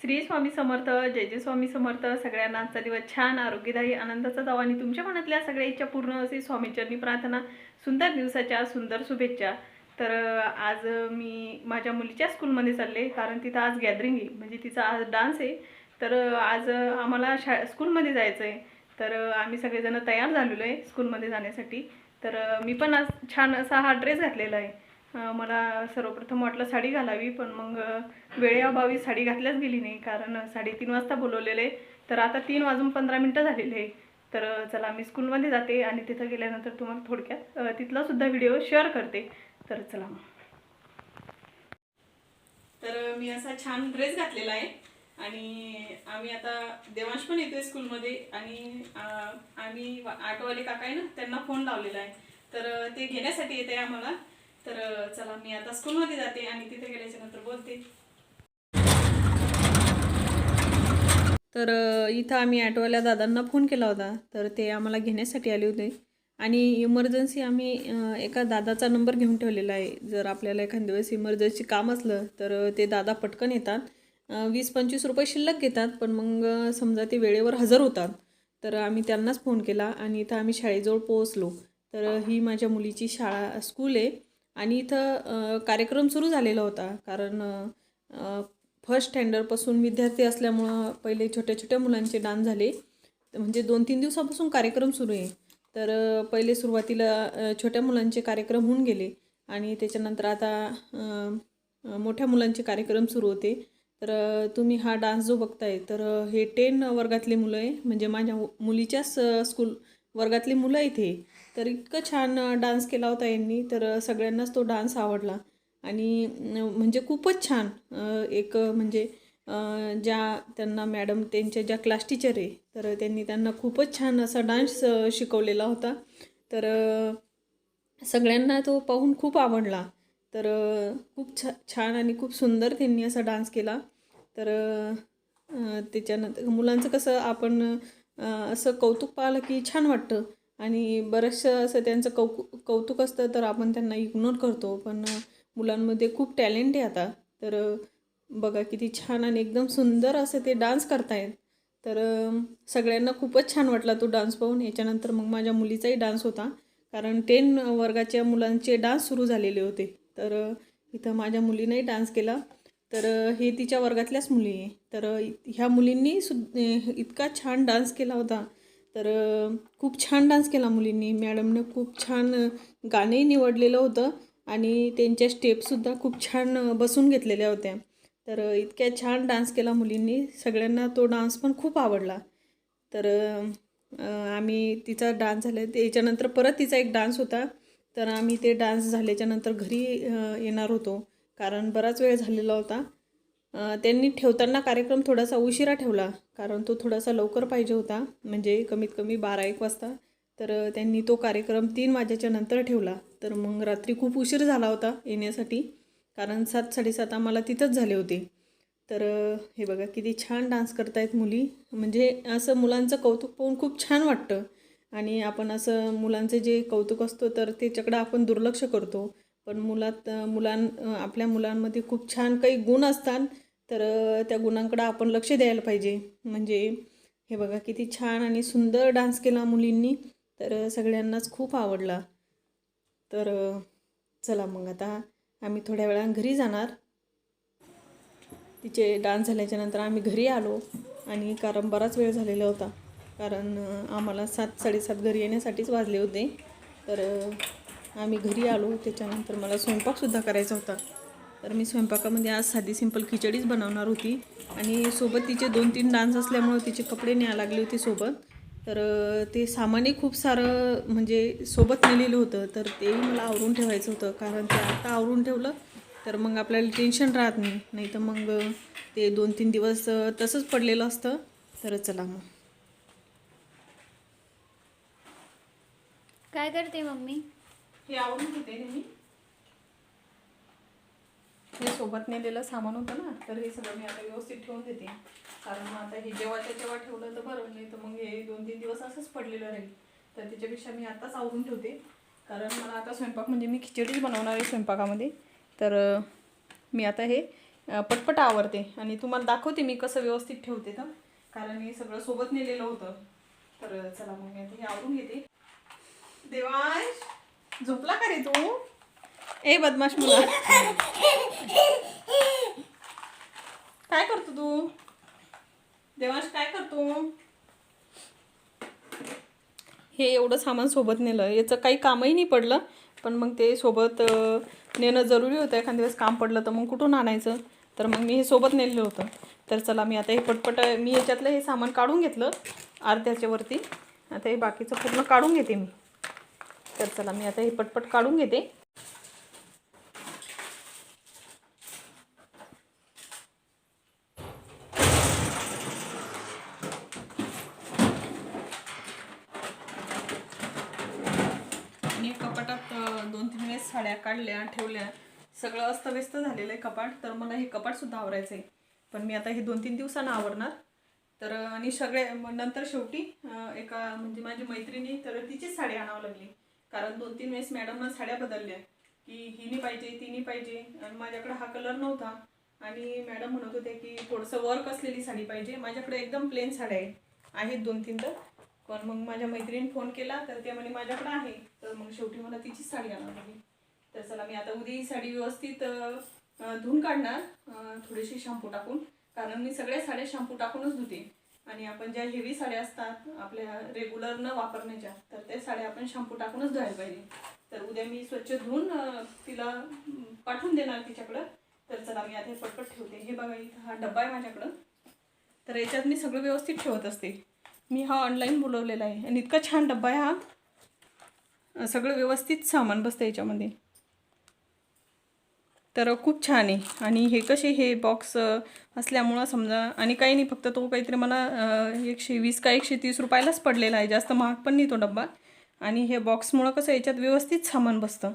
श्री स्वामी समर्थ जय जय स्वामी समर्थ. सगळ्यांना आजचा दिवस छान आरोग्यदायी आनंदाचा जावा. आणि तुमच्या मनातल्या सगळ्या इच्छा पूर्ण असे स्वामीचरणी प्रार्थना सुंदर दिवसाच्या सुंदर शुभेच्छा. तर आज मी माझ्या मुलीच्या स्कूलमध्ये चालले कारण तिथं आज गॅदरिंग आहे. म्हणजे तिचा आज डान्स आहे. तर आज आम्हाला शा स्कूलमध्ये जायचं आहे तर आम्ही सगळेजण तयार झालेलो आहे स्कूलमध्ये जाण्यासाठी. तर मी पण आज छान असा हा ड्रेस घातलेला आहे. मला सर्वप्रथम वाटलं साडी घालावी पण मग वेळेअभावी साडी घातल्याच गेली नाही. कारण साडेतीन वाजता बोलवलेले. तर आता तीन वाजून पंधरा मिनटं झालेले. आहे तर चला मी स्कूलमध्ये जाते आणि तिथं गेल्यानंतर तुम्हाला थोडक्यात तिथलासुद्धा तिथला सुद्धा व्हिडिओ शेअर करते. तर चला मग. तर मी असा छान ड्रेस घातलेला आहे. आणि आम्ही आता देवांश पण येतोय स्कूलमध्ये. आणि आम्ही ऑटोवाले काका आहे ना त्यांना फोन लावलेला आहे. तर ते घेण्यासाठी येते आम्हाला. तर चला मी आता स्कूलमध्ये जाते आणि तिथे गेल्याच्यानंतर बोलते. तर इथं आम्ही ॲटोवाल्या दादांना फोन केला होता. तर ते आम्हाला घेण्यासाठी आले होते. आणि इमर्जन्सी आम्ही एका दादाचा नंबर घेऊन ठेवलेला आहे. जर आपल्याला एखाद्या वेळेस इमर्जन्सी काम असलं तर ते दादा पटकन येतात. वीस पंचवीस रुपये शिल्लक घेतात पण मग समजा ते वेळेवर हजर होतात. तर आम्ही त्यांनाच फोन केला आणि इथं आम्ही शाळेजवळ पोहोचलो. तर ही माझ्या मुलीची शाळा स्कूल आहे. आणि इथं कार्यक्रम सुरू झालेला होता. कारण फर्स्ट स्टँडर्डपासून विद्यार्थी असल्यामुळं पहिले छोट्या छोट्या मुलांचे डान्स झाले. म्हणजे दोन तीन दिवसापासून कार्यक्रम सुरू आहे. तर पहिले सुरुवातीला छोट्या मुलांचे कार्यक्रम होऊन गेले. आणि त्याच्यानंतर आता मोठ्या मुलांचे कार्यक्रम सुरू होते. तर तुम्ही हा डान्स जो बघताय तर हे टेन वर्गातले मुलं आहे. म्हणजे माझ्या मुलीच्याच स्कूल वर्गातली मुलं इथे. तर इतकं छान डान्स केला होता यांनी. तर सगळ्यांनाच तो डान्स आवडला. आणि म्हणजे खूपच छान एक म्हणजे ज्या त्यांना मॅडम त्यांच्या ज्या क्लास टीचर आहे तर त्यांनी त्यांना खूपच छान असा डान्स शिकवलेला होता. तर सगळ्यांना तो पाहून खूप आवडला. तर खूप छा छान आणि खूप सुंदर त्यांनी असा डान्स केला. तर त्याच्यानंतर मुलांचं कसं आपण असं कौतुक पाहिलं की छान वाटतं. आणि बरंचसं असं त्यांचं कौ कौतुक असतं तर आपण त्यांना इग्नोर करतो. पण मुलांमध्ये खूप टॅलेंट आहे आता. तर बघा किती छान आणि एकदम सुंदर असं ते डान्स करतायत. तर सगळ्यांना खूपच छान वाटला तो डान्स पाहून. याच्यानंतर मग माझ्या मुलीचाही डान्स होता. कारण टेन वर्गाच्या मुलांचे डान्स सुरू झालेले होते. तर इथं माझ्या मुलीनेही डान्स केला. तर हे तिच्या वर्गातल्याच मुली आहे. तर ह्या मुलींनी सु इतका छान डान्स केला होता. तर खूप छान डान्स केला मुलींनी. मॅडमने खूप छान गाणंही निवडलेलं होतं आणि त्यांच्या स्टेपसुद्धा खूप छान बसून घेतलेल्या होत्या. तर इतक्या छान डान्स केला मुलींनी. सगळ्यांना तो डान्स पण खूप आवडला. तर आम्ही तिचा डान्स झाला. त्याच्यानंतर परत तिचा एक डान्स होता. तर आम्ही ते डान्स झाल्याच्यानंतर घरी येणार होतो. कारण बराच वेळ झालेला होता. त्यांनी ठेवताना कार्यक्रम थोडासा उशिरा ठेवला कारण तो थोडासा लवकर पाहिजे होता. म्हणजे कमीत कमी बारा एक वाजता. तर त्यांनी तो कार्यक्रम तीन वाजेच्या नंतर ठेवला. तर मग रात्री खूप उशीर झाला होता येण्यासाठी कारण सात साडेसात आम्हाला तिथंच झाले होते. तर हे बघा किती छान डान्स करतायत मुली. म्हणजे असं मुलांचं कौतुक पाहून खूप छान वाटतं. आणि आपण असं मुलांचं जे कौतुक असतो तर त्याच्याकडं आपण दुर्लक्ष करतो. पण मुलात मुलां आपल्या मुलांमध्ये खूप छान काही गुण असतात तर त्या गुणांकडं आपण लक्ष द्यायला पाहिजे. म्हणजे हे बघा किती छान आणि सुंदर डान्स केला मुलींनी तर सगळ्यांनाच खूप आवडला. तर चला मग आता आम्ही थोड्या वेळानं घरी जाणार. तिचे डान्स झाल्याच्यानंतर आम्ही घरी आलो आणि कारण बराच वेळ झालेला होता. कारण आम्हाला सात साडेसात घरी येण्यासाठीच वाजले होते. तर आम्ही घरी आलो त्याच्यानंतर मला स्वयंपाकसुद्धा करायचा होता. तर मी स्वयंपाकामध्ये आज साधी सिंपल खिचडीच बनवणार होती. आणि सोबत तिचे दोन तीन डान्स असल्यामुळं तिचे कपडे न्याय लागले होते सोबत. तर ते सामानही खूप सारं म्हणजे सोबत नेलेलं होतं. तर तेही मला आवरून ठेवायचं होतं. कारण ते आता आवरून ठेवलं तर मग आपल्याला टेन्शन राहत नाही. नाही तर मग ते दोन तीन दिवस तसंच पडलेलं असतं. तर चला मग. काय करते मम्मी? हे आवरून घेते मी हे सोबत नेलेलं सामान होतं ना तर हे सगळं मी आता व्यवस्थित ठेवून देते. कारण मग आता हे जेव्हाच्या तेव्हा ठेवलं तर बरं नाही तर मग हे दोन तीन दिवस असंच पडलेलं राहील. तर त्याच्यापेक्षा मी आत्ताच आवरून ठेवते. कारण मला आता स्वयंपाक म्हणजे मी खिचडीच बनवणार आहे स्वयंपाकामध्ये. तर मी आता हे पटपट आवरते. आणि तुम्हाला दाखवते मी कसं व्यवस्थित ठेवते तर. कारण हे सगळं सोबत नेलेलं होतं. तर चला मग मी आता हे आवरून घेते. देवांश! झोपला का रे तू? ए बदमाश मुला काय करतो तू? देवांश काय करतो? हे एवढं सामान सोबत नेलं. याचं काही कामही नाही पडलं पण मग ते सोबत नेणं जरुरी होतं. एखाद्या दिवस काम पडलं तर मग कुठून आणायचं? तर मग मी हे सोबत नेलेलं होतं. तर चला मी आता हे पटपट मी याच्यातलं हे सामान काढून घेतलं आरत्याच्यावरती आता हे बाकीचं पूर्ण काढून घेते मी. तर चला मी आता हे पटपट काढून घेते. मी कपाटात दोन तीन वेळेस साड्या काढल्या ठेवल्या. सगळं अस्तव्यस्त झालेलं आहे कपाट तर मला हे कपाट सुद्धा आवरायचं आहे. पण मी आता हे दोन तीन दिवसांना आवरणार. तर आणि सगळे नंतर शेवटी एका म्हणजे माझी मैत्रिणी तर तिचीच साडी आणावं लागली. कारण दोन तीन वेळेस मॅडमनं साड्या बदलल्या की ही नाही पाहिजे ती पाहिजे आणि माझ्याकडे हा कलर नव्हता. आणि मॅडम म्हणत होते की थोडंसं वर्क असलेली साडी पाहिजे. माझ्याकडे एकदम प्लेन साड्या आहे आहेत दोन तीन तर. पण मग माझ्या मैत्रिणी फोन केला तर ते म्हणे माझ्याकडे आहे. तर मग शेवटी मला तिचीच साडी आणावी लागली तर चला मी आता उद्या ही साडी व्यवस्थित धुवून काढणार. थोडीशी शॅम्पू टाकून. कारण मी सगळ्या साड्या शॅम्पू टाकूनच धुते. आणि आपण ज्या हेवी साड्या असतात आपल्या रेग्युलर न वापरण्याच्या तर त्या साड्या आपण शॅम्पू टाकूनच धुवायला पाहिजे. तर उद्या मी स्वच्छ धुवून तिला पाठवून देणार तिच्याकडं. तर चला मी आता हे पटपट ठेवते. हे बघा इथं हा डब्बा आहे माझ्याकडं. तर याच्यात मी सगळं व्यवस्थित ठेवत असते. मी हा ऑनलाईन बोलवलेला आहे. आणि इतका छान डब्बा आहे हा. सगळं व्यवस्थित सामान बसतं याच्यामध्ये. तर खूप छान आहे. आणि हे कसे हे बॉक्स असल्यामुळं समजा आणि काही नाही फक्त तो काहीतरी मला एकशे वीस का एकशे तीस रुपयालाच पडलेला आहे. जास्त महाग पण नाही तो डब्बा. आणि हे बॉक्समुळं कसं याच्यात व्यवस्थित सामान बसतं.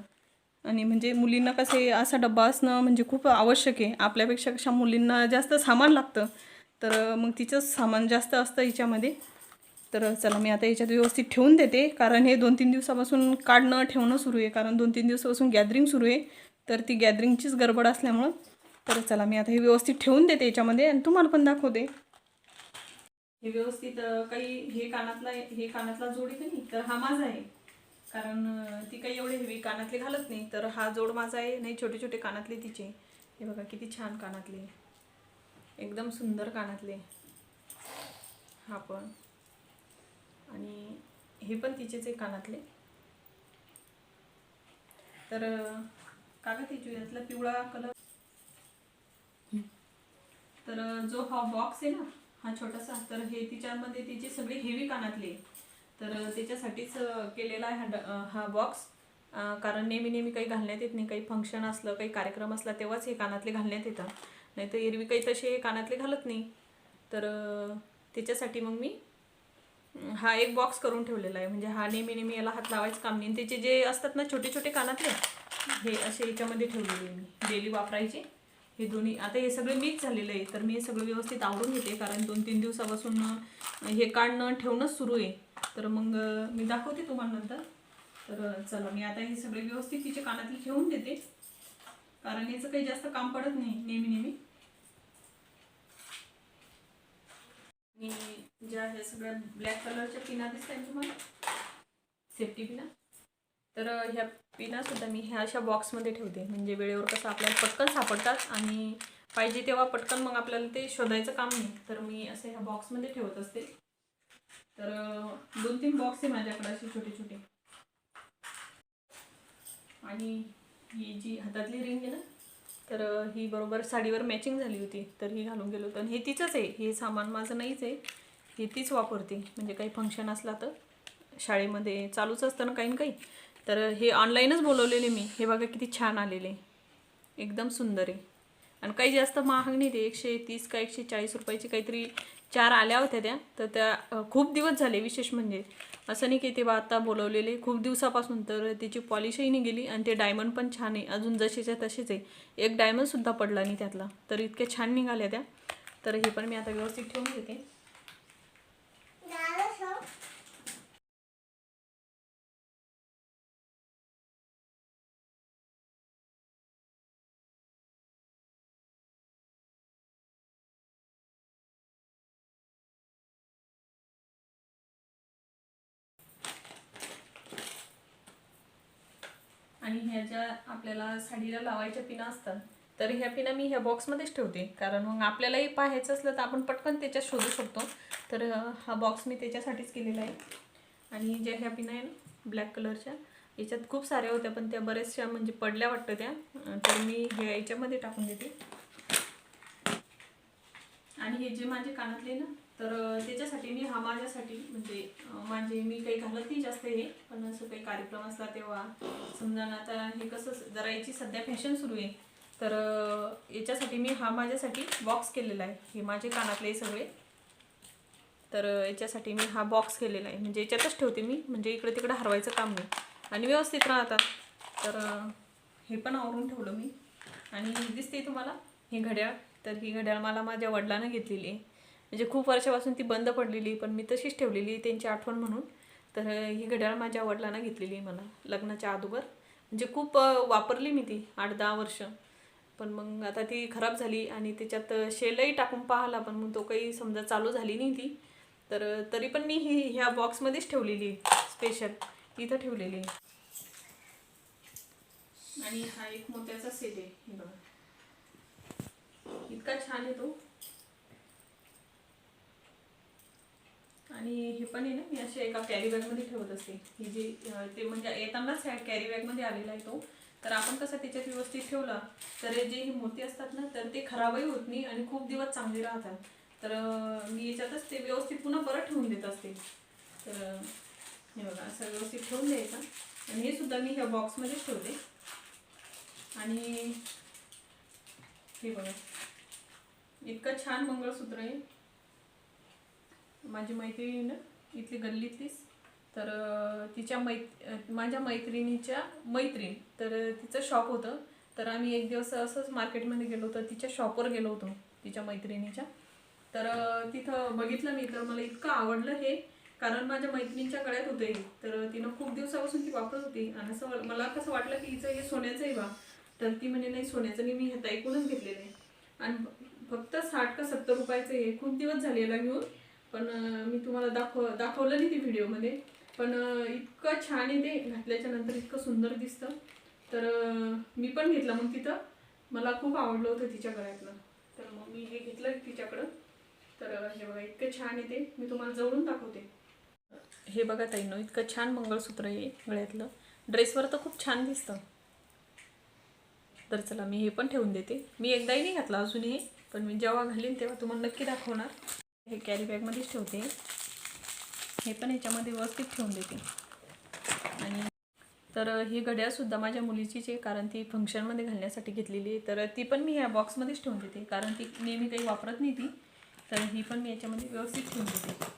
आणि म्हणजे मुलींना कसं आहे असा डब्बा असणं म्हणजे खूप आवश्यक आहे. आपल्यापेक्षा कशा मुलींना जास्त सामान लागतं. तर मग तिचंच सामान जास्त असतं याच्यामध्ये तर चला मी आता याच्यात व्यवस्थित ठेवून देते. कारण हे दोन तीन दिवसापासून काढणं ठेवणं सुरू आहे. कारण दोन तीन दिवसापासून गॅदरिंग सुरू आहे. तर ती गॅदरिंगचीच गडबड असल्यामुळं तर चला मी आता हे व्यवस्थित ठेवून देते याच्यामध्ये आणि तुम्हाला पण दाखवते. हे व्यवस्थित काही हे कानातला हे कानातला जोड आहे नाही तर हा माझा आहे. कारण ती काही एवढे हेवी कानातले घालत नाही तर हा जोड माझा आहे नाही छोटे छोटे कानातले तिचे. हे बघा किती छान कानातले. एकदम सुंदर कानातले. हा पण. आणि हे पण तिचेच आहे कानातले. तर अं, तिची यातला पिवळा कलर तर जो हा बॉक्स आहे ना हा छोटासा तर हे तिच्यामध्ये तिची सगळी हेवी कानातली आहे. तर त्याच्यासाठीच केलेला आहे हा हा बॉक्स कारण नेहमी नेहमी काही घालण्यात येत नाही काही फंक्शन असलं काही कार्यक्रम असला तेव्हाच हे कानातले घालण्यात येतात नाही तर एरवी काही तसे कानातले घालत नाही. तर त्याच्यासाठी मग मी हा एक बॉक्स करून ठेवलेला आहे. म्हणजे हा नेहमी नेहमी याला हात लावायचं काम नाही. त्याचे जे असतात ना छोटे छोटे कानातले हे असे याच्यामध्ये ठेवलेले आहे मी. डेली वापरायचे. हे दोन्ही आता हे सगळं मिक्स झालेलं आहे. तर मी हे सगळं व्यवस्थित आवरून घेते. कारण दोन तीन दिवसापासून हे काढणं ठेवणंच सुरू आहे. तर मग मी दाखवते तुम्हाला नंतर. तर चला मी आता हे सगळे व्यवस्थित तिच्या कानातले ठेवून देते. कारण याचं काही जास्त काम पडत नाही नेहमी नेहमी. ज्या ह्या सगळ्या ब्लॅक कलरच्या पिना दिसत तुम्हाला? सेफ्टी पिना? तर ह्या पिनासुद्धा मी ह्या अशा बॉक्समध्ये ठेवते. म्हणजे वेळेवर कसं आपल्याला पटकन सापडतात आणि पाहिजे तेव्हा पटकन मग आपल्याला ते शोधायचं काम नाही. तर मी असं ह्या बॉक्समध्ये ठेवत असते. तर दोन तीन बॉक्स आहे माझ्याकडे असे छोटे छोटे. आणि ही जी हातातली रिंग आहे ना तर ही बरोबर साडीवर मॅचिंग झाली होती तर ही घालून गेलो होतो. आणि हे तिचंच आहे. हे सामान माझं नाहीच आहे. हे तीच वापरते. म्हणजे काही फंक्शन असला तर. शाळेमध्ये चालूच असतं ना काही ना काही. तर हे ऑनलाईनच बोलवलेले मी. हे बघा किती छान आलेले. एकदम सुंदर आहे. आणि काही जास्त महाग नाही ते. एकशे तीस का एकशे चाळीस रुपयाची काहीतरी चार आल्या होत्या त्या. तर त्या खूप दिवस झाले विशेष म्हणजे. असं नाही की ते बा आता बोलवलेले. खूप दिवसापासून तर त्याची पॉलिशही नाही गेली आणि ते डायमंड पण छान आहे. अजून जसेच्या तसेच आहे. एक डायमंडसुद्धा पडला नाही त्यातला. तर इतक्या छान निघाल्या त्या. तर हे पण मी आता व्यवस्थित ठेवून घेते. आणि ह्या ज्या आपल्याला साडीला लावायच्या पिना असतात तर ह्या पिना मी ह्या बॉक्समध्येच ठेवते. कारण मग आपल्यालाही पाहायचं असलं तर आपण पटकन त्याच्यात शोधू शकतो. तर हा बॉक्स मी त्याच्यासाठीच केलेला आहे. आणि ज्या ह्या पिना आहे ना ब्लॅक कलरच्या याच्यात खूप साऱ्या होत्या पण त्या बऱ्याचशा म्हणजे पडल्या वाटतं त्या. तर मी ह्या याच्यामध्ये टाकून देते. आणि हे जे माझे कानातले ना तर त्याच्यासाठी मी हा माझ्यासाठी म्हणजे माझे म्हणजे मी काही घालत नाही जास्त हे पण असं काही कार्यक्रम असला तेव्हा समजा ना आता हे कसं जरा याची सध्या फॅशन सुरू आहे तर याच्यासाठी मी हा माझ्यासाठी बॉक्स केलेला आहे हे माझे कानातले सगळे. तर याच्यासाठी मी हा बॉक्स केलेला आहे म्हणजे याच्यातच ठेवते मी म्हणजे इकडे तिकडे हरवायचं काम नाही. आणि व्यवस्थित राहतात तर हे पण आवरून ठेवलं मी. आणि दिसते तुम्हाला हे घड्याळ. तर ही घड्याळ मला माझ्या वडिलांना घेतलेली आहे. म्हणजे खूप वर्षापासून ती बंद पडलेली पण मी तशीच ठेवलेली त्यांची आठवण म्हणून. तर ही घड्याळ माझ्या वडिलांना घेतलेली मला लग्नाच्या अगोदर. म्हणजे खूप वापरली मी ती आठ दहा वर्ष. पण मग आता ती खराब झाली आणि त्याच्यात शेलही टाकून पाहिला पण मग तो काही समजा चालू झाली नाही ती. तर तरी पण मी ही ह्या बॉक्समध्येच ठेवलेली स्पेशल इथं ठेवलेली आहे. आणि हा एक मोत्याचा सेट आहे बघा. इतका छान आहे तो. आणि हे पण आहे ना मी असे एका कॅरी बॅगमध्ये ठेवत असते. ही जी ते म्हणजे येतानाच ह्या कॅरी बॅगमध्ये आलेला आहे तो. तर आपण कसं त्याच्यात व्यवस्थित ठेवला तर जे हे मोती असतात ना तर ते खराबही होत नाही आणि खूप दिवस चांगले राहतात. तर मी याच्यातच ते व्यवस्थित पुन्हा परत ठेवून देत असते. तर हे बघा असं व्यवस्थित ठेवून द्यायचं. आणि हे सुद्धा मी ह्या बॉक्समध्येच ठेवते. आणि हे बघा इतकं छान मंगळसूत्र आहे. माझी मैत्रीण ना इथली गल्लीतलीच. तर तिच्या मै माझ्या मैत्रिणीच्या मैत्रीण. तर तिचं शॉप होतं. तर आम्ही एक दिवस असंच मार्केटमध्ये गेलो होतो. तिच्या शॉपवर गेलो होतो तिच्या मैत्रिणीच्या. तर तिथं बघितलं मी तर मला इतकं आवडलं हे. कारण माझ्या मैत्रिणीच्या गळ्यात होतं तर तिनं खूप दिवसापासून ती वापरत होती. आणि असं मला कसं वाटलं की हिचं हे सोन्याचं आहे बा. तर ती म्हणे नाही सोन्याचं नाही मी हे ऐकूनच घेतलेलं आहे. आणि फक्त साठ का सत्तर रुपयाचं हे खूप दिवस झालेला घेऊन पण मी तुम्हाला दाखव दाखवलं नाही ती व्हिडिओमध्ये. पण इतकं छान आहे ते घातल्याच्या नंतर इतकं सुंदर दिसतं. तर मी पण घेतलं मग तिथं. मला खूप आवडलं होतं तिच्या गळ्यातलं तर मग मी हे घेतलं तिच्याकडं. तर हे बघा इतकं छान आहे ते. मी तुम्हाला जवळून दाखवते. हे बघा ताईनो इतकं छान मंगळसूत्र आहे गळ्यातलं. ड्रेसवर तर खूप छान दिसतं. तर चला मी हे पण ठेवून देते. मी एकदाही नाही घातलं अजूनही पण मी जेव्हा घालीन तेव्हा तुम्हाला नक्की दाखवणार. हे कॅरी बॅगमध्येच ठेवते. हे पण याच्यामध्ये व्यवस्थित ठेवून देते. आणि तर ही घड्याळसुद्धा माझ्या मुलीचीच आहे कारण ती फंक्शनमध्ये घालण्यासाठी घेतलेली आहे. तर ती पण मी ह्या बॉक्समध्येच ठेवून देते कारण ती नेहमी काही वापरत नाही ती. तर ही पण मी याच्यामध्ये व्यवस्थित ठेवून देते.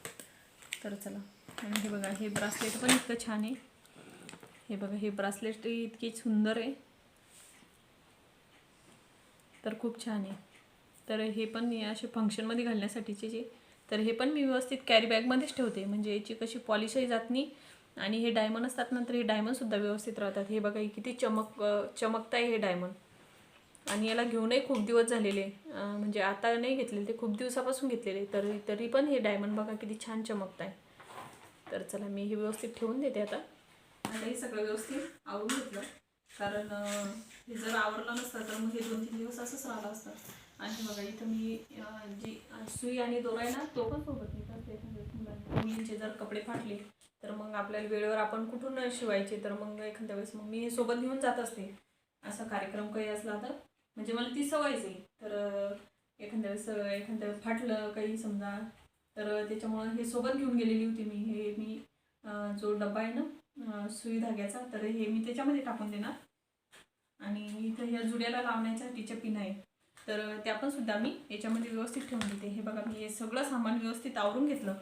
तर चला आणि हे बघा हे ब्रासलेट पण इतकं छान आहे. हे बघा हे ब्रासलेट इतकी सुंदर आहे. तर खूप छान आहे. तर हे पण मी असे फंक्शनमध्ये घालण्यासाठीचे जे तर हे पण मी व्यवस्थित कॅरी बॅगमध्येच ठेवते. म्हणजे याची कशी पॉलिशही जात नाही. आणि हे डायमंड असतात नंतर हे डायमंडसुद्धा व्यवस्थित राहतात. हे बघा हे किती चमक चमकत आहे हे डायमंड आणि याला घेऊनही खूप दिवस झालेले. म्हणजे आता नाही घेतलेले ते खूप दिवसापासून घेतलेले. तरी तरी पण हे डायमंड बघा किती छान चमकत आहे तर चला मी हे व्यवस्थित ठेवून देते आता. आणि हे सगळं व्यवस्थित आवरून घेतलं. कारण हे जर आवरलं नसतं तर मग हे दोन तीन दिवस असंच राहिलं असतं. आणि बघा इथं मी जी सुई आणि दोरा आहे ना तो पण सोबत नेतात एखाद्या मुलींचे जर कपडे फाटले तर मग आपल्याला वेळेवर आपण कुठून शिवायचे? तर मग एखाद्या वेळेस मग मी हे सोबत घेऊन जात असते. असा कार्यक्रम काही असला तर. म्हणजे मला ती सवयच आहे. तर एखाद्या वेळेस एखाद्या वेळेस फाटलं काही समजा तर त्याच्यामुळं हे सोबत घेऊन गेलेली होती मी. हे मी जो डबा आहे ना सुई धाग्याचा तर हे मी त्याच्यामध्ये टाकून देणार. आणि इथं ह्या जुड्याला लावण्याच्या तिच्या पिन आहे तर त्या पण सुद्धा मी याच्यामध्ये व्यवस्थित ठेवून देते. हे बघा मी हे सगळं सामान व्यवस्थित आवरून घेतलं.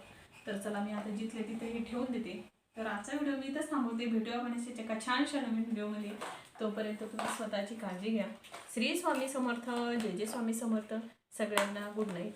तर चला मी आता जिथले तिथे हे ठेवून देते. तर आजचा व्हिडिओ मी इथंच थांबवते. भेटूया आपण एका छानशा नवीन व्हिडिओमध्ये. तोपर्यंत तुम्ही स्वतःची काळजी घ्या. श्री स्वामी समर्थ. जय जय स्वामी समर्थ. सगळ्यांना गुड नाईट